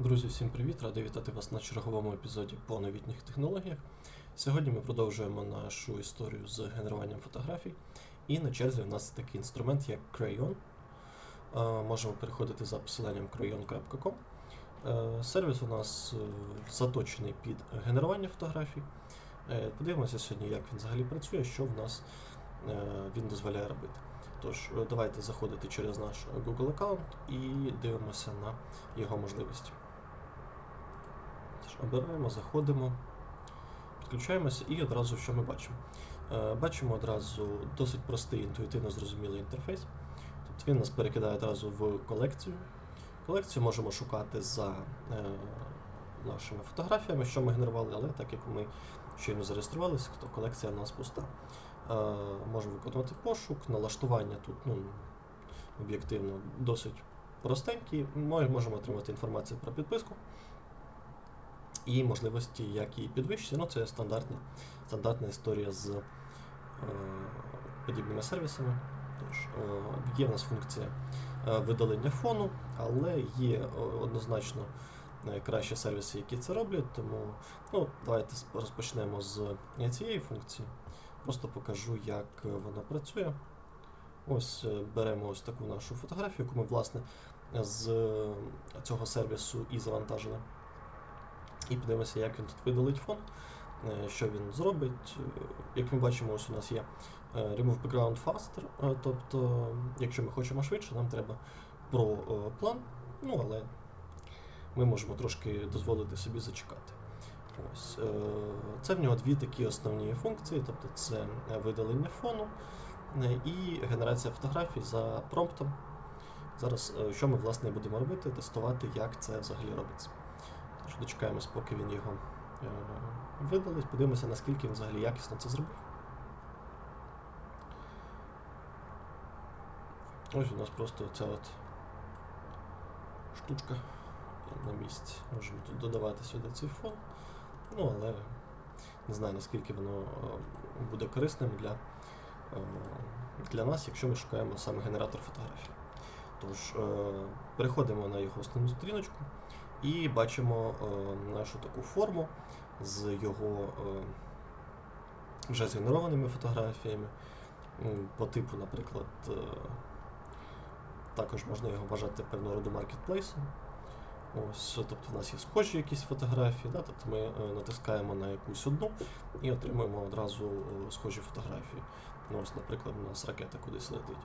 Друзі, всім привіт! Радий вітати вас на черговому епізоді по новітніх технологіях. Сьогодні ми продовжуємо нашу історію з генеруванням фотографій. І на черзі у нас такий інструмент, як Crayon. Е, Можемо переходити за посиланням crayon.com. Е, Сервіс у нас е, заточений під генерування фотографій. Подивимося сьогодні, як він взагалі працює, що в нас він дозволяє робити. Тож, давайте заходити через наш Google аккаунт і дивимося на його можливості. Обираємо, заходимо, підключаємося і одразу що ми бачимо? Е, Бачимо одразу досить простий, інтуїтивно зрозумілий інтерфейс. Тобто він нас перекидає одразу в колекцію. Колекцію можемо шукати за е, нашими фотографіями, що ми генерували, але так як ми щойно зареєструвалися, то колекція у нас пуста. Е, Можемо виконувати пошук, налаштування тут ну, об'єктивно досить простенькі. Ми можемо отримати інформацію про підписку і можливості, як її підвищити. Ну, це стандартна, стандартна історія з е, подібними сервісами. Тож, е, є в нас функція е, видалення фону, але є е, однозначно кращі сервіси, які це роблять. Тому ну, давайте розпочнемо з цієї функції. Просто покажу, як вона працює. Ось беремо ось таку нашу фотографію, яку ми, власне, з цього сервісу і завантажили. І подивимося, як він тут видалить фон, е, що він зробить. Е, Як ми бачимо, ось у нас є е, Remove Background Faster, тобто, якщо ми хочемо швидше, нам треба про план, ну але ми можемо трошки дозволити собі зачекати. Ось, Це в нього дві такі основні функції, тобто це видалення фону і генерація фотографій за промптом. Зараз, що ми власне будемо робити, тестувати, як це взагалі робиться. Тож дочекаємось, поки він його е, видалить, подивимося, наскільки він взагалі якісно це зробив. Ось у нас просто ця от штучка на місці. Можемо додавати сюди цей фон. Ну, але не знаю, наскільки воно е, буде корисним для, е, для нас, якщо ми шукаємо саме генератор фотографій. Тож, переходимо на його основну сторіночку і бачимо е, нашу таку форму з його е, вже згенерованими фотографіями. По типу, наприклад, е, також можна його вважати певного роду маркетплейсом. Ось, тобто в нас є схожі якісь фотографії, да? тобто ми натискаємо на якусь одну і отримуємо одразу схожі фотографії. Ну, ось, наприклад, у нас ракета кудись летить.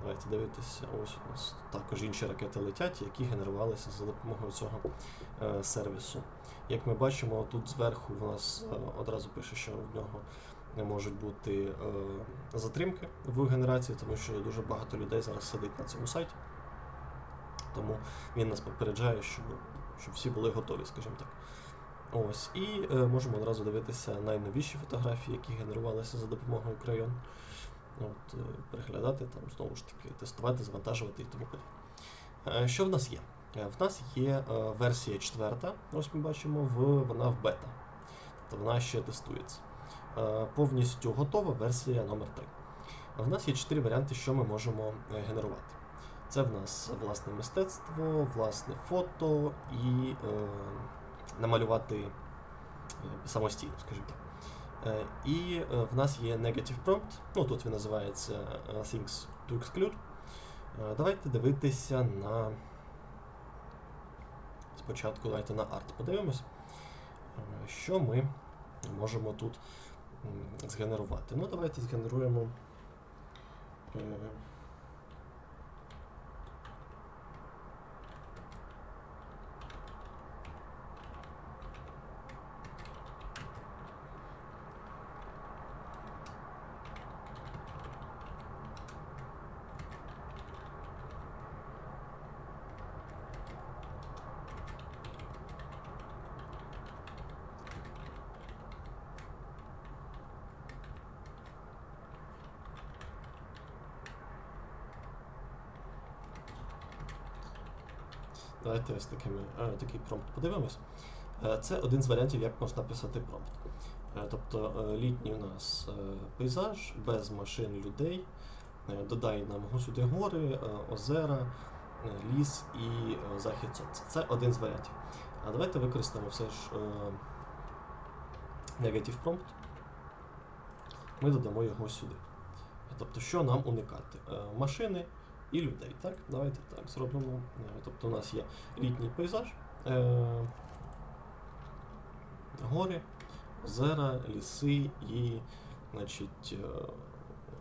Давайте дивитися, ось у нас також інші ракети летять, які генерувалися за допомогою цього е, сервісу. Як ми бачимо, тут зверху в нас е, одразу пише, що в нього не можуть бути е, затримки в генерації, тому що дуже багато людей зараз сидить на цьому сайті. Тому він нас попереджає, щоб, щоб всі були готові, скажімо так. Ось, і е, можемо одразу дивитися найновіші фотографії, які генерувалися за допомогою Crayon. От, е, переглядати, там, знову ж таки, тестувати, завантажувати і тому подібне. Е, Що в нас є? Е, В нас є версія четверта, ось ми бачимо, в, вона в бета. Тобто вона ще тестується. Повністю готова версія номер 3 В нас є чотири варіанти, що ми можемо генерувати. Це в нас власне мистецтво, власне фото і е, намалювати самостійно, скажімо так. Е, і е, в нас є negative prompt, ну тут він називається е, Things to Exclude. Давайте дивитися на. Спочатку давайте на арт подивимось, що ми можемо тут згенерувати. Ну, давайте згенеруємо. Давайте ось такими, е, такий промпт подивимось. Е, Це один з варіантів, як можна писати промпт. Е, Тобто літній у нас пейзаж без машин людей. Додай нам сюди гори, озера, ліс і захід сонця. Це один з варіантів. А давайте використаємо все ж negative prompt. Ми додамо його сюди. Тобто, що нам уникати? Машини і людей. Так? Давайте так зробимо. Е, Тобто, у нас є літній пейзаж, е, гори, озера, ліси і значить, е,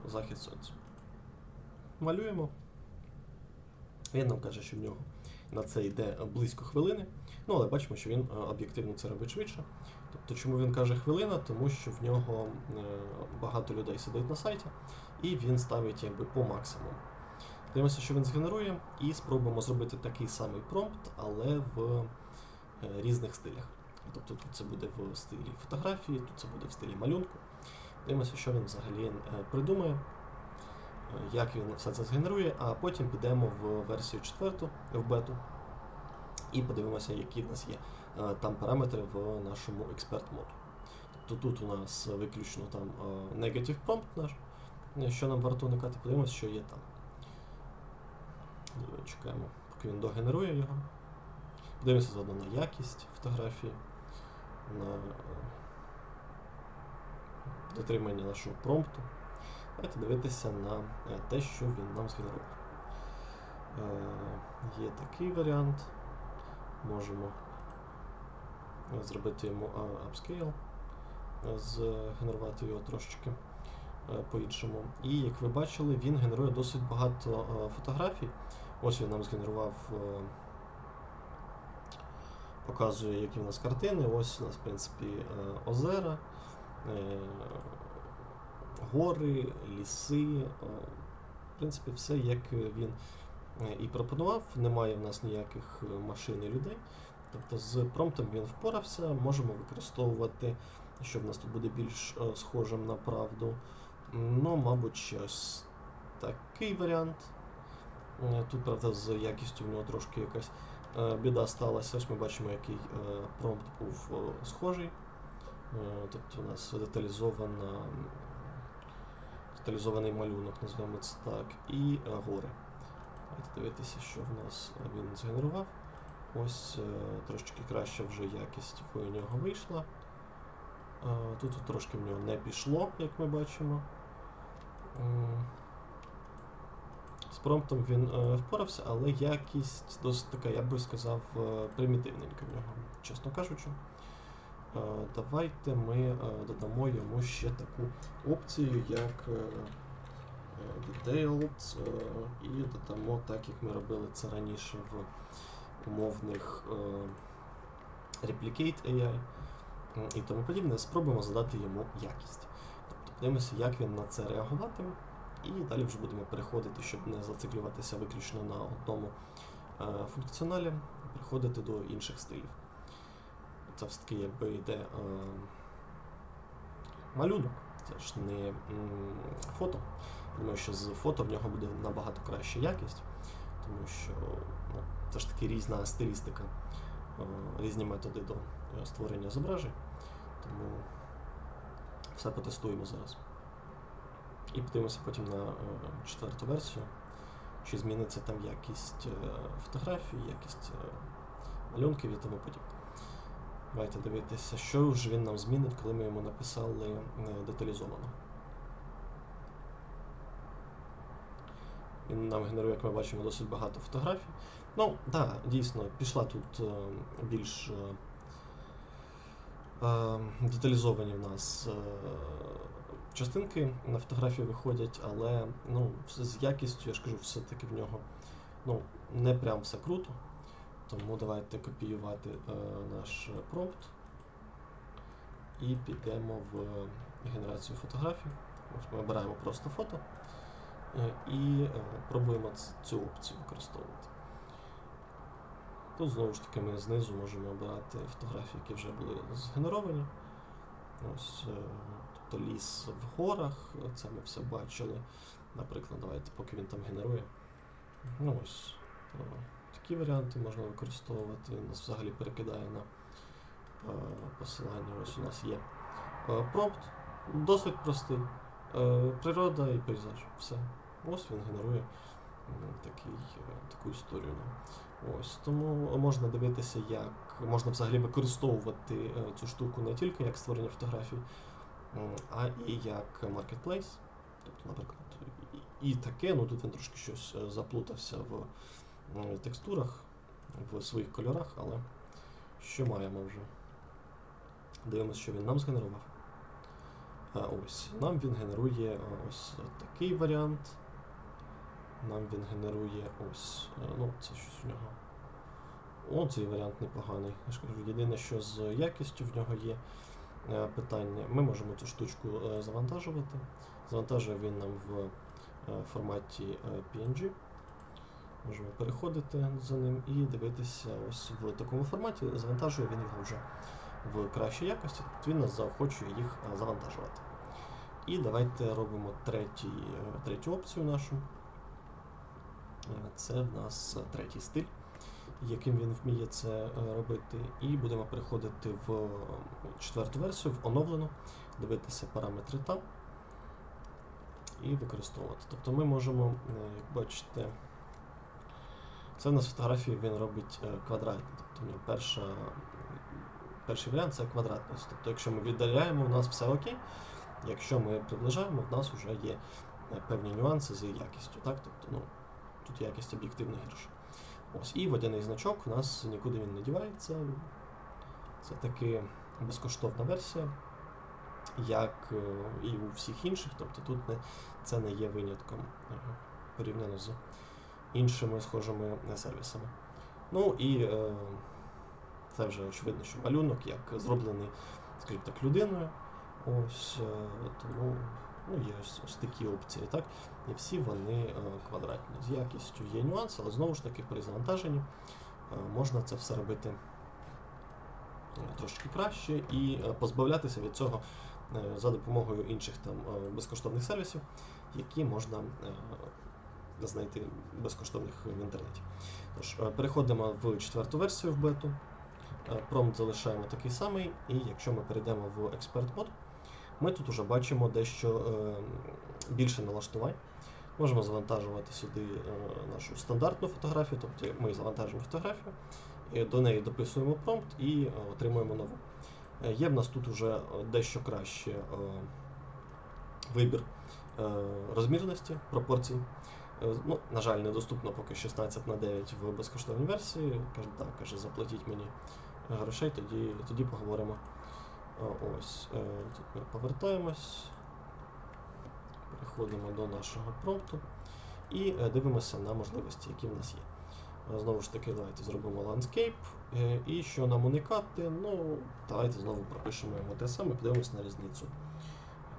захід сонця. Малюємо. Він нам каже, що в нього на це йде близько хвилини. Ну, але бачимо, що він е, об'єктивно це робить швидше. Тобто, чому він каже хвилина? Тому що в нього е, багато людей сидить на сайті, і він ставить якби по максимуму. Дивимося, що він згенерує, і спробуємо зробити такий самий промпт, але в е, різних стилях. Тобто тут це буде в стилі фотографії, тут це буде в стилі малюнку. Дивимося, що він взагалі е, придумає, е, як він все це згенерує, а потім підемо в версію 4, в бету, і подивимося, які в нас є там параметри в нашому експерт моду. Тобто тут у нас виключно там negative prompt наш, що нам варто уникати, подивимося, що є там. Чекаємо, поки він догенерує його. Подивимося заодно на якість фотографії, на е, дотримання нашого промпту. Давайте дивитися на е, те, що він нам згенерував. Е, Є такий варіант. Можемо е, зробити йому upscale, згенерувати його трошечки по-іншому. І як ви бачили, він генерує досить багато е, фотографій. Ось він нам згенерував, е, показує, які в нас картини. Ось у нас, в принципі, е, озера, е, гори, ліси. е, В принципі, все, як він е, і пропонував. Немає в нас ніяких е, машин і людей. Тобто з промптом він впорався, можемо використовувати, що в нас тут буде більш е, схожим на правду. Ну, мабуть, щось такий варіант. Е, Тут, правда, з якістю в нього трошки якась е, біда сталася. Ось ми бачимо, який е, промпт був схожий. Тобто у нас деталізована, деталізований малюнок, називаємо це так, і гори. Давайте дивитися, що в нас він згенерував. Ось трошки краща вже якість в нього вийшла. Тут трошки в нього не пішло, як ми бачимо. М, З промптом він е, впорався, але якість досить така, я би сказав, е, примітивненька в нього, чесно кажучи. Е, Давайте ми е, додамо йому ще таку опцію, як е, е, е, і додамо так, як ми робили це раніше в умовних е, Replicate AI і тому подібне. Спробуємо задати йому якість. Подивимося, як він на це реагуватиме. І далі вже будемо переходити, щоб не зациклюватися виключно на одному е, функціоналі, переходити до інших стилів. Це все таки якби йде е, малюнок, це ж не м, фото. Думаю, що з фото в нього буде набагато краща якість, тому що ну, це ж таки різна стилістика, е, різні методи до е, створення зображень. Тому все потестуємо зараз. І подивимося потім на е, четверту версію, чи зміниться там якість е, фотографій, якість е, малюнків і тому подібне. Давайте дивитися, що ж він нам змінить, коли ми йому написали деталізовано. Він нам генерує, як ми бачимо, досить багато фотографій. Ну, так, да, дійсно, пішла тут більш деталізовані в нас е, частинки на фотографії виходять, але ну, з якістю, я ж кажу, все-таки в нього ну, не прям все круто. Тому давайте копіювати е, наш промпт і підемо в генерацію фотографій. Ось ми обираємо просто фото е, і е, пробуємо цю опцію використовувати. Тут знову ж таки ми знизу можемо обирати фотографії, які вже були згенеровані. Ось, е, тобто ліс в горах, це ми все бачили. Наприклад, давайте, поки він там генерує. Ну ось. е, Такі варіанти можна використовувати. Нас взагалі перекидає на е, посилання. Ось у нас є промпт. Досить простий. Природа і пейзаж. Все. Ось він генерує такий, таку історію. Ось тому можна дивитися, як можна взагалі використовувати е, цю штуку не тільки як створення фотографій, а і як маркетплейс. Тобто, наприклад, і, таке, ну тут він трошки щось е, заплутався в текстурах, в своїх кольорах, але що маємо вже? Дивимося, що він нам згенерував. А ось нам він генерує е, ось такий варіант. Нам він генерує ось. е, Ну, це щось в нього. О, цей варіант непоганий. Я ж кажу, єдине, що з якістю в нього є е, питання. Ми можемо цю штучку е, завантажувати. Завантажує він нам в форматі PNG. Можемо переходити за ним і дивитися ось в такому форматі. Завантажує він його вже в кращій якості, тобто він нас заохочує їх завантажувати. І давайте робимо третій, третю опцію нашу. Це в нас третій стиль, яким він вміє це е, робити. І будемо переходити в е, четверту версію, в оновлену, дивитися параметри там і використовувати. Тобто ми можемо, е, як бачите, це в нас фотографії він робить квадратні. Тобто у нього перша, перший варіант це квадратність. Тобто, якщо ми віддаляємо, у нас все окей. Якщо ми приближаємо, в нас вже є певні нюанси з якістю. Так? Тобто, ну, тут якість об'єктивно гірша. Ось, і водяний значок у нас нікуди він не дівається. Це таки безкоштовна версія, як е, і у всіх інших. Тобто тут не, це не є винятком е, порівняно з іншими схожими е, сервісами. Ну і е, це вже очевидно, що малюнок як зроблений, скажімо так, людиною. Ось тому ну, є ось, ось такі опції, так? І всі вони е, квадратні. З якістю є нюанси, але знову ж таки при завантаженні е, можна це все робити е, трошки краще і позбавлятися від цього за допомогою інших там безкоштовних сервісів, які можна знайти безкоштовних в інтернеті. Тож, переходимо в четверту версію в бету. Промпт залишаємо такий самий, і якщо ми перейдемо в Expert Mode, ми тут вже бачимо дещо е, більше налаштувань. Можемо завантажувати сюди е, нашу стандартну фотографію, тобто ми завантажуємо фотографію, і до неї дописуємо промпт і е, отримуємо нову. Е, Є в нас тут вже е, дещо краще е, вибір е, розмірності, пропорцій. Е, Ну, на жаль, недоступно поки 16 на 9 в безкоштовній версії. Каже, так, каже, заплатіть мені е, грошей, тоді, тоді поговоримо. Ось, е, повертаємось, переходимо до нашого промпту і е, дивимося на можливості, які в нас є. Е, Знову ж таки, давайте зробимо landscape. І що нам уникати? Ну, давайте знову пропишемо йому те саме, подивимось на різницю.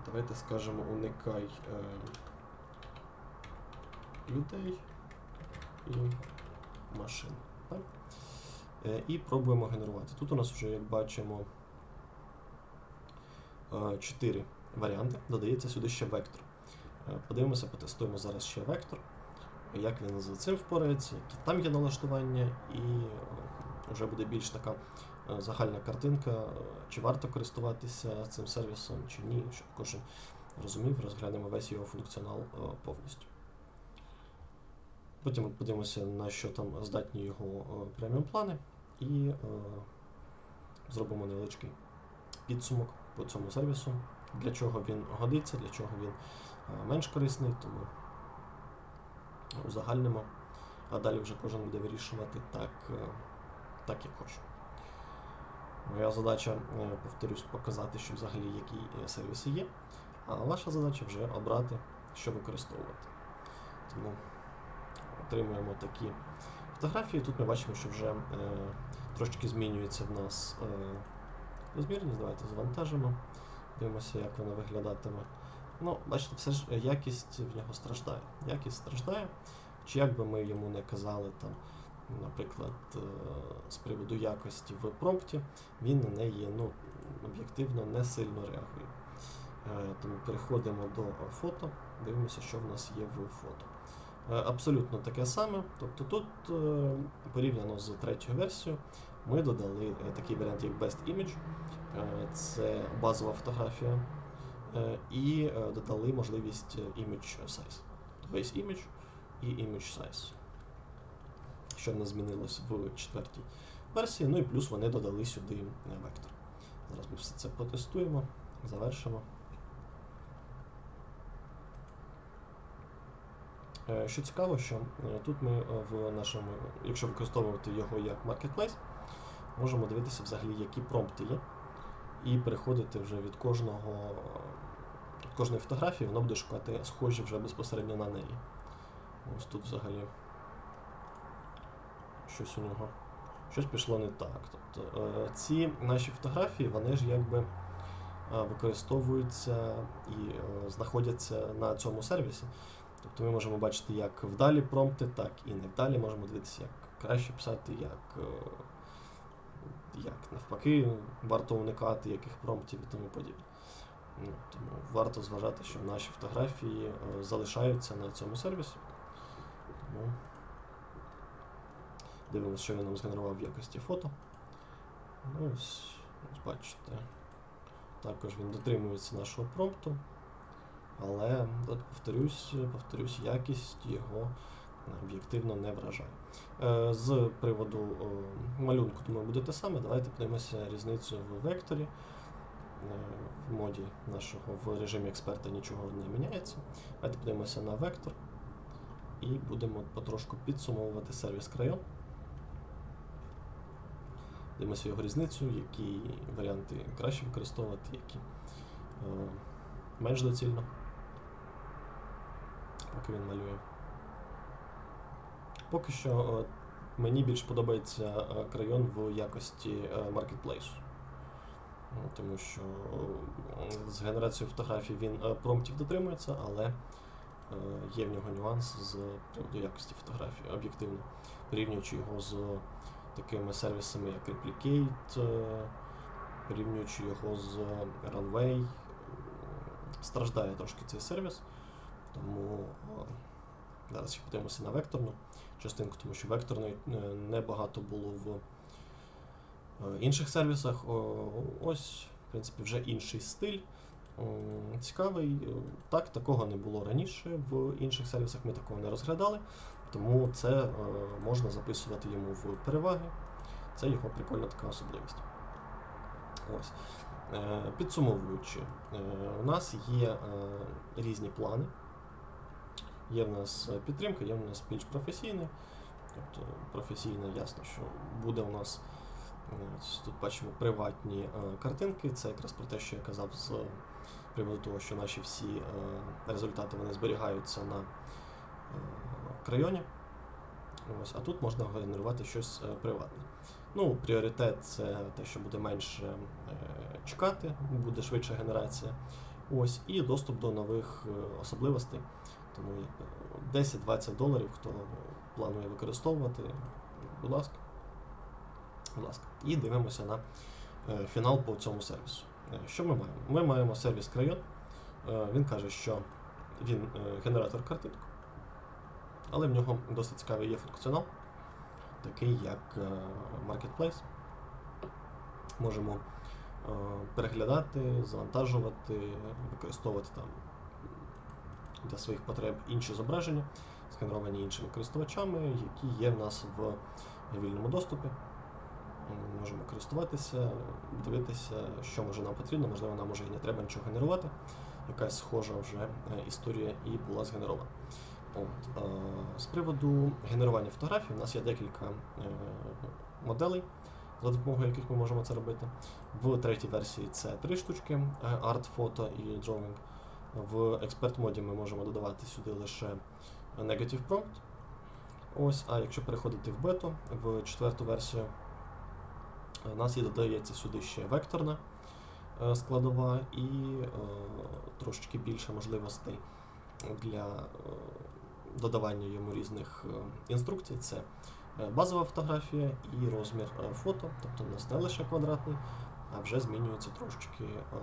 Давайте скажемо уникай людей і машин. Так? І пробуємо генерувати. Тут у нас вже, як бачимо, е, чотири варіанти. Додається сюди ще вектор. Е, Подивимося, потестуємо зараз ще вектор, як він з цим впорається, які там є налаштування, і е, вже буде більш така загальна картинка, чи варто користуватися цим сервісом, чи ні, щоб кожен розумів, розглянемо весь його функціонал повністю. Потім подивимося, на що там здатні його преміум плани, і зробимо невеличкий підсумок по цьому сервісу, для чого він годиться, для чого він е, менш корисний, тому узагальнимо, а далі вже кожен буде вирішувати так, е, так як хоче. Моя задача, е, повторюсь, показати, що взагалі які сервіси є, а ваша задача вже обрати, що використовувати. Тому отримуємо такі фотографії. Тут ми бачимо, що вже е, трошки змінюється в нас е, розмірність. Давайте завантажимо. Дивимося, як вона виглядатиме. Ну, бачите, все ж якість в нього страждає. Якість страждає. Чи як би ми йому не казали, там, наприклад, е, з приводу якості в промпті, він на неї ну, об'єктивно не сильно реагує. Е, Тому переходимо до фото, дивимося, що в нас є в фото. Е, Абсолютно таке саме. Тобто тут е, порівняно з третьою версією ми додали е, такий варіант, як Best Image. Е, Це базова фотографія. Е, І додали можливість Image Size. Base Image і Image Size. Що не змінилось в четвертій версії. Ну і плюс вони додали сюди вектор. Зараз ми все це протестуємо, завершимо. Що цікаво, що тут ми в нашому, якщо використовувати його як marketplace, можемо дивитися взагалі, які промпти є, і переходити вже від кожного від кожної фотографії, воно буде шукати схожі вже безпосередньо на неї. Ось тут взагалі щось у нього. Щось пішло не так. Тобто е, ці наші фотографії, вони ж якби е, використовуються і е, знаходяться на цьому сервісі. Тобто ми можемо бачити як вдалі промпти, так і не вдалі. Можемо дивитися, як краще писати, як, як навпаки варто уникати яких промптів і тому подібне. Ну, тому варто зважати, що наші фотографії е, залишаються на цьому сервісі. Тому дивимося, що він нам згенерував в якості фото. Ну, ось, ось бачите. Також він дотримується нашого промпту. Але повторюсь, повторюсь, якість його об'єктивно не вражає. Е, З приводу малюнку, думаю, буде те саме. Давайте подивимося різницю в векторі. Е, В моді нашого в режимі експерта нічого не міняється. Давайте подивимося на вектор і будемо потрошку підсумовувати сервіс Crayon. Дивимося його різницю, які варіанти краще використовувати, які е, менш доцільно поки він малює. Поки що е, мені більш подобається е, крайон в якості е, маркетплейсу. Ну, Тому що з генерацією фотографій він промптів дотримується, але є в нього нюанс з приводу якості фотографії об'єктивно, порівнюючи його з такими сервісами, як Replicate, порівнюючи його з Runway. Страждає трошки цей сервіс. Тому зараз ще подивимося на векторну частинку, тому що векторної е, небагато було в е, інших сервісах. Ось, в принципі, вже інший стиль. Цікавий. Е, Так, такого не було раніше в інших сервісах, ми такого не розглядали, тому це можна записувати йому в переваги. Це його прикольна така особливість. Ось. Підсумовуючи, у нас є різні плани. Є в нас е, підтримка, є в нас більш професійний. Тобто професійно ясно, що буде у нас е, тут бачимо приватні е, картинки. Це якраз про те, що я казав з приводу того, що наші всі результати вони зберігаються на крайоні. Ось, а тут можна генерувати щось приватне. Ну, пріоритет це те, що буде менше чекати, буде швидша генерація. Ось, і доступ до нових особливостей. Тому 10-20 доларів, хто планує використовувати, будь ласка. Будь ласка. І дивимося на е, фінал по цьому сервісу. Е, Що ми маємо? Ми маємо сервіс. Е, Він каже, що він е, генератор картинок, але в нього досить цікавий є функціонал, такий як е, Marketplace. Можемо е, переглядати, завантажувати, використовувати там для своїх потреб інші зображення, згенеровані іншими користувачами, які є в нас в вільному доступі. Ми можемо користуватися, дивитися, що може нам потрібно, можливо, нам може і не треба нічого генерувати. Якась схожа вже е, історія і була згенерована. От, е, з приводу генерування фотографій, у нас є декілька е, моделей, за допомогою яких ми можемо це робити. В третій версії це три штучки: Art, Photo і Drawing. В експерт моді ми можемо додавати сюди лише Negative Prompt. Ось, а якщо переходити в бету, в четверту версію, у нас і додається сюди ще векторна е, складова і е, трошечки більше можливостей для е, додавання йому різних е, інструкцій. Це е, базова фотографія і розмір е, фото, тобто у нас не лише квадратний, а вже змінюється трошечки е,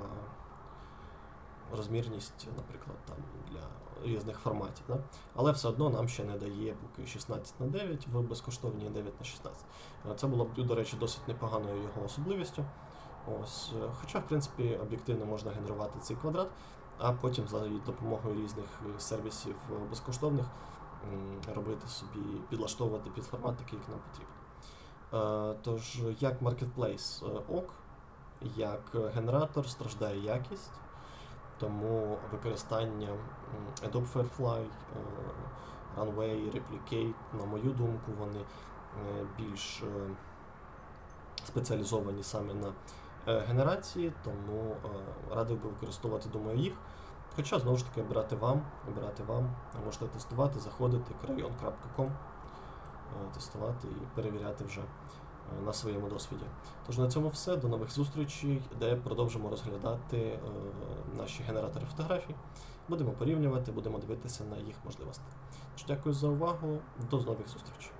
розмірність, наприклад, там для різних форматів. Да? Але все одно нам ще не дає поки 16 на 9 в безкоштовній 9 на 16. Е, Це було б, до речі, досить непоганою його особливістю. Ось, е, Хоча, в принципі, об'єктивно можна генерувати цей квадрат, а потім за допомогою різних е, сервісів безкоштовних робити собі, підлаштовувати під формат такий, як нам потрібен. Е, Тож, як Marketplace ок, як генератор страждає якість, тому використання Adobe Firefly, е, Runway, Replicate, на мою думку, вони е, більш е, спеціалізовані саме на генерації, тому радив би використовувати, думаю, їх. Хоча, знову ж таки, обирати вам, обирати вам, можете тестувати, заходити crayon.com, тестувати і перевіряти вже на своєму досвіді. Тож на цьому все. До нових зустрічей, де продовжимо розглядати е, наші генератори фотографій. Будемо порівнювати, будемо дивитися на їх можливості. Дякую за увагу. До нових зустрічей.